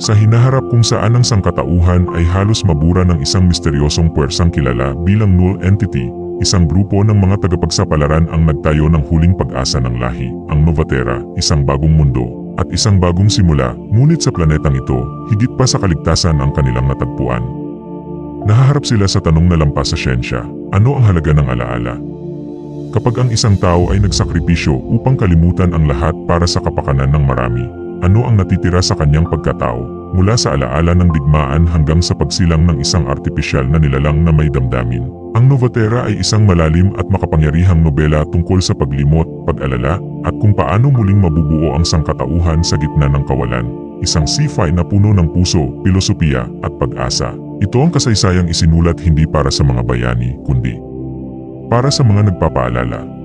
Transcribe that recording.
Sa hinaharap kung saan ang sangkatauhan ay halos mabura ng isang misteryosong puwersang kilala bilang null entity, isang grupo ng mga tagapagsapalaran ang nagtayo ng huling pag-asa ng lahi, ang Novatera, isang bagong mundo, at isang bagong simula, ngunit sa planetang ito, higit pa sa kaligtasan ang kanilang natagpuan. Nahaharap sila sa tanong na lampas sa siyensya, ano ang halaga ng alaala? Kapag ang isang tao ay nagsakripisyo upang kalimutan ang lahat para sa kapakanan ng marami, ano ang natitira sa kanyang pagkatao, mula sa alaala ng digmaan hanggang sa pagsilang ng isang artipisyal na nilalang na may damdamin. Ang Novatera ay isang malalim at makapangyarihang nobela tungkol sa paglimot, pag-alala, at kung paano muling mabubuo ang sangkatauhan sa gitna ng kawalan. Isang sci-fi na puno ng puso, filosofiya, at pag-asa. Ito ang kasaysayang isinulat hindi para sa mga bayani, kundi para sa mga nagpapaalala